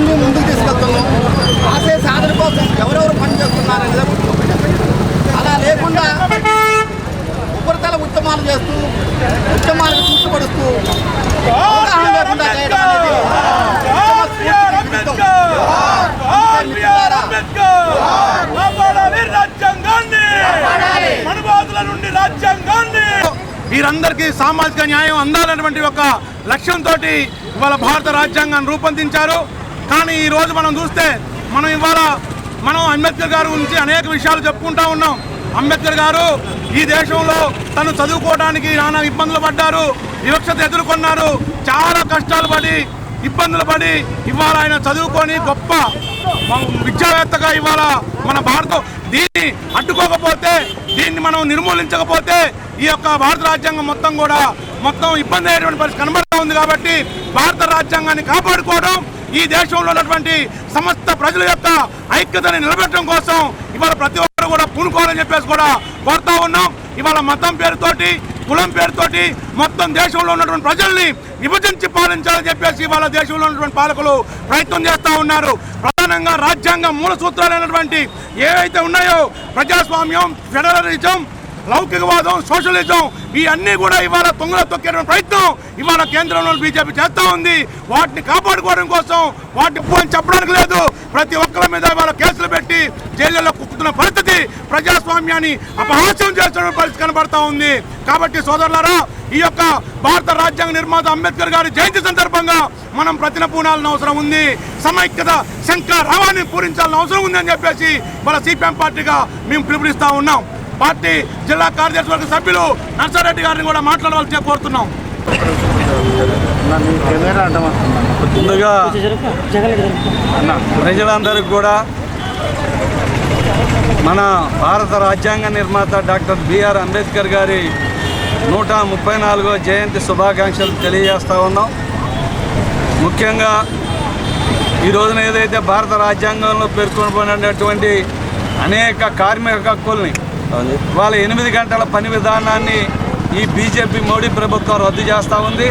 మంది ముందుకు తీసుకెళ్తున్నాం ఆశయ సాధన కోసం ఎవరెవరు పనిచేస్తున్నారనేది అలా లేకుండా ఉపరితల ఉద్యమాలు చేస్తూ ఉద్యమాలకు చుట్టుపడుస్తూ అవగాహన లేకుండా చేయడం నుండి వీరందరికీ సామాజిక న్యాయం అందాలన్నటువంటి ఒక లక్ష్యంతో ఇవాళ భారత రాజ్యాంగాన్ని రూపొందించారు. కానీ ఈ రోజు మనం చూస్తే మనం ఇవాళ మనం అంబేద్కర్ గారి గురించి అనేక విషయాలు చెప్పుకుంటా ఉన్నాం. అంబేద్కర్ గారు ఈ దేశంలో తను చదువుకోవడానికి నానా ఇబ్బందులు పడ్డారు వివక్షత ఎదుర్కొన్నారు చాలా కష్టాలు పడి ఇబ్బందులు పడి ఇవాళ ఆయన చదువుకొని గొప్ప విద్యావేత్తగా ఇవాళ మన భారత దీన్ని అడ్డుకోకపోతే దీన్ని మనం నిర్మూలించకపోతే ఈ యొక్క భారత రాజ్యాంగం మొత్తం కూడా మొత్తం ఇబ్బంది అయ్యేటువంటి పరిస్థితి కనబడతా ఉంది కాబట్టి భారత రాజ్యాంగాన్ని కాపాడుకోవడం ఈ దేశంలో ఉన్నటువంటి సమస్త ప్రజల యొక్క ఐక్యతని నిలబెట్టడం కోసం ఇవాళ ప్రతి ఒక్కరు కూడా పూనుకోవాలని చెప్పేసి కూడా కోరుతా ఉన్నాం. ఇవాళ మతం పేరుతోటి కులం పేరుతోటి మొత్తం దేశంలో ఉన్నటువంటి ప్రజల్ని విభజించి పాలించాలని చెప్పేసి ఇవాళ దేశంలో ఉన్నటువంటి పాలకులు ప్రయత్నం చేస్తూ ఉన్నారు. ప్రధానంగా రాజ్యాంగం మూల సూత్రాలైనటువంటి ఏవైతే ఉన్నాయో ప్రజాస్వామ్యం ఫెడరలిజం లౌకికవాదం సోషలిజం ఈ అన్నీ కూడా ఇవాళ తొంగల తొక్కేయడం ప్రయత్నం ఇవాళ కేంద్రంలో బీజేపీ చేస్తూ ఉంది. వాటిని కాపాడుకోవడం కోసం వాటిని పోని చెప్పడానికి లేదు. ప్రతి ఒక్కరి మీద ఇవాళ కేసులు పెట్టి జైళ్ళలో కుక్కుతున్న పరిస్థితి ప్రజాస్వామ్యాన్ని అపహాస్యం చేస్తున్న పరిస్థితి కనబడతా ఉంది. కాబట్టి సోదరులారా ఈ యొక్క భారత రాజ్యాంగ నిర్మాత అంబేద్కర్ గారి జయంతి సందర్భంగా మనం ప్రతిన పూనాలని అవసరం ఉంది. సమైక్యత శంక రవాణి పూరించాల్సిన అవసరం ఉంది అని చెప్పేసి మన సిపిఎం పార్టీగా మేము పిలుపునిస్తా ఉన్నాం. పార్టీ జిల్లా కార్యదర్శి వర్గ సభ్యులు నర్సారెడ్డి గారిని కూడా మాట్లాడవలసి కోరుతున్నాం. ముందుగా ప్రజలందరికీ కూడా మన భారత రాజ్యాంగ నిర్మాత డాక్టర్ బిఆర్ అంబేద్కర్ గారి నూట ముప్పై నాలుగో జయంతి శుభాకాంక్షలు తెలియజేస్తా ఉన్నాం. ముఖ్యంగా ఈ రోజున ఏదైతే భారత రాజ్యాంగంలో పేర్కొనబడినటువంటి అనేక కార్మిక హక్కుల్ని వాళ్ళ ఎనిమిది గంటల పని విధానాన్ని ఈ బీజేపీ మోడీ ప్రభుత్వం రద్దు చేస్తూ ఉంది.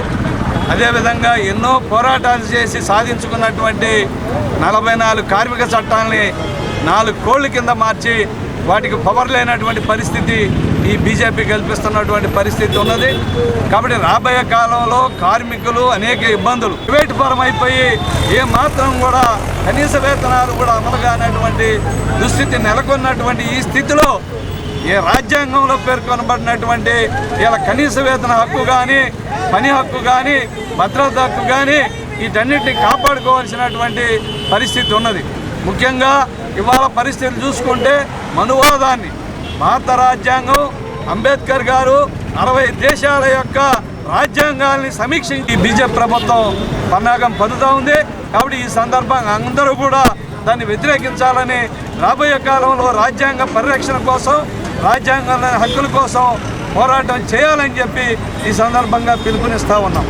అదేవిధంగా ఎన్నో పోరాటాలు చేసి సాధించుకున్నటువంటి నలభై నాలుగు కార్మిక చట్టాలని నాలుగు కోళ్ళ కింద మార్చి వాటికి పవర్ లేనటువంటి పరిస్థితి ఈ బీజేపీ కల్పిస్తున్నటువంటి పరిస్థితి ఉన్నది. కాబట్టి రాబోయే కాలంలో కార్మికులు అనేక ఇబ్బందులు ప్రైవేట్ పరం అయిపోయి ఏమాత్రం కూడా కనీస వేతనాలు కూడా అమలు కానటువంటి దుస్థితి నెలకొన్నటువంటి ఈ స్థితిలో ఏ రాజ్యాంగంలో పేర్కొనబడినటువంటి ఇలా కనీస వేతన హక్కు కానీ పని హక్కు కానీ భద్రత హక్కు కానీ వీటన్నిటిని కాపాడుకోవాల్సినటువంటి పరిస్థితి ఉన్నది. ముఖ్యంగా ఇవాళ పరిస్థితులు చూసుకుంటే మనువాదాన్ని భారత రాజ్యాంగం అంబేద్కర్ గారు అరవై దేశాల యొక్క రాజ్యాంగాల్ని సమీక్షించి బీజేపీ ప్రభుత్వం పన్నాగం పదుతూ ఉంది. కాబట్టి ఈ సందర్భంగా అందరూ కూడా దాన్ని వ్యతిరేకించాలని రాబోయే కాలంలో రాజ్యాంగ పరిరక్షణ కోసం రాజ్యాంగంలోని హక్కుల కోసం పోరాటం చేయాలని చెప్పి ఈ సందర్భంగా పిలుపునిస్తా ఉన్నాం.